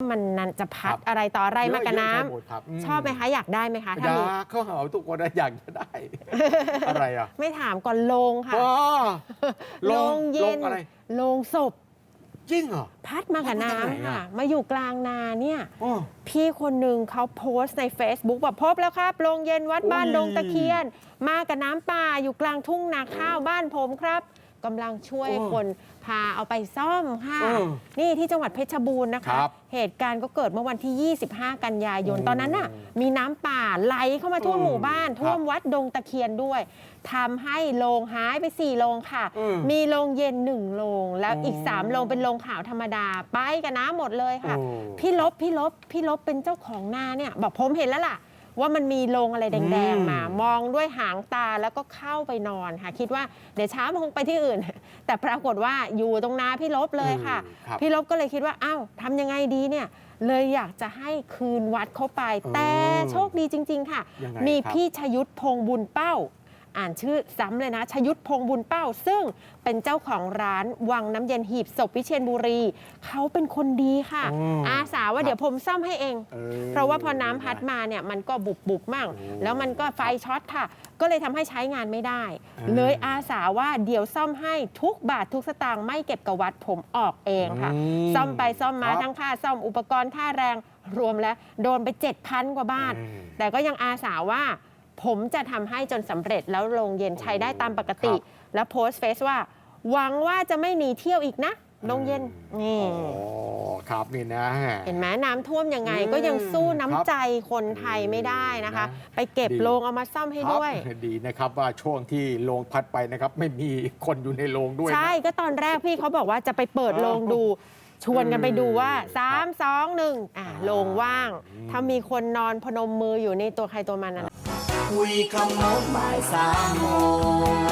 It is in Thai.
มันนั้นจะพัดครับอะไรต่ออะไรมากับน้ำเยอะๆใช่หมดครับมชอบไหมคะ อยากได้ไหมคะอถ้ามียากเขาหาว่าทุกคนอยากจะได้ อะไรอะ ไม่ถามก่อนโลงค่ะว้าโลงเย็ลนงอะไรโลงศพจริงเหรอพัดมากับพัดมาจากไหนน้ำค่ะอะมาอยู่กลางนาเนี่ยอ๋อพี่คนหนึ่งเขาโพสต์ใน Facebook ว่าพบแล้วครับโรงเย็นวัดบ้านอุ้ยดงตะเคียน มากับน้ำป่าอยู่กลางทุ่งนาข้าวบ้านผมครับ กำลังช่วยคนพาเอาไปซ่อมค่ะเออนี่ที่จังหวัดเพชรบูรณ์นะคะ ครับเหตุการณ์ก็เกิดเมื่อวันที่ 25 กันยายนโอ้ตอนนั้นน่ะ มีน้ำป่าไหลเข้ามาท่วมอืมหมู่บ้านครับท่วมวัดดงตะเคียนด้วยทำให้โรงหายไป 4โรงค่ะ อืมมีโรงเย็น 1โรงแล้วอีก อ๋อ3โรงเป็นโรงขาวธรรมดา ไปกับน้ำหมดเลยค่ะ โอ้ พี่ลบพี่ลบพี่ลบเป็นเจ้าของนาเนี่ย บอกผมเห็นแล้วล่ะ ว่ามันมีโรงอะไรแดงอืมๆมา มองด้วยหางตาแล้วก็เข้าไปนอนค่ะ คิดว่าเดี๋ยวเช้ามันคงไปที่อื่น แต่ปรากฏว่าอยู่ตรงนาพี่ลบเลยค่ะอืมครับพี่ลบก็เลยคิดว่าอ้าวทำยังไงดีเนี่ยเลยอยากจะให้คืนวัดเข้าไปเออแต่โชคดีจริง ๆ ค่ะยังไงมีครับพี่ชยุทธพงษ์บุญเป้า อ่านชื่อซ้ำเลยนะ ชยุทธพงษ์บุญเป้า ซึ่งเป็นเจ้าของร้านวังน้ำเย็นหีบศพวิเชียรบุรี เขาเป็นคนดีค่ะ อืมอาสาว่าครับเดี๋ยวผมซ่อมให้เองออ เพราะว่าพอน้ำพัดมาเนี่ยมันก็บุบบุบๆมั่งโอ้แล้วมันก็ไฟช็อตค่ะ ก็เลยทำให้ใช้งานไม่ได้ อ่า เลยอาสาว่าเดี๋ยวซ่อมให้ทุกบาททุกสตางค์ไม่เก็บกับวัดผมออกเองค่ะ อืมซ่อมไปซ่อมมาครับ ทั้งค่าซ่อมอุปกรณ์ค่าแรงรวมแล้ว โดนไป 7,000 กว่าบาท อืม แต่ก็ยังอาสาว่า ผมจะทำให้จนสำเร็จแล้วโรงเย็นใช้ได้ตามปกติครับแล้วโพสต์เฟซว่า หวังว่าจะไม่หนีเที่ยวอีกนะโรงเย็นนี่อ๋อครับนี่นะ เห็นไหมน้ำท่วมยังไงอืมก็ยังสู้น้ำครับใจคนไทยไม่ได้นะคะ นะไปเก็บดี โรงเอามาซ่อมให้ด้วย ครับดีนะครับว่าช่วงที่โรงพัดไปนะครับ ไม่มีคนอยู่ในโรงด้วยนะ ใช่ก็ตอนแรกพี่เขาบอกว่าจะไปเปิดโรงดู ชวนกันไปดูว่า 3 2 1อ่าโรงว่างอืมถ้ามีคนนอนพนมมืออยู่ในตัวใครตัวมันนะ คุยคำโน้นบ่ายสามโมง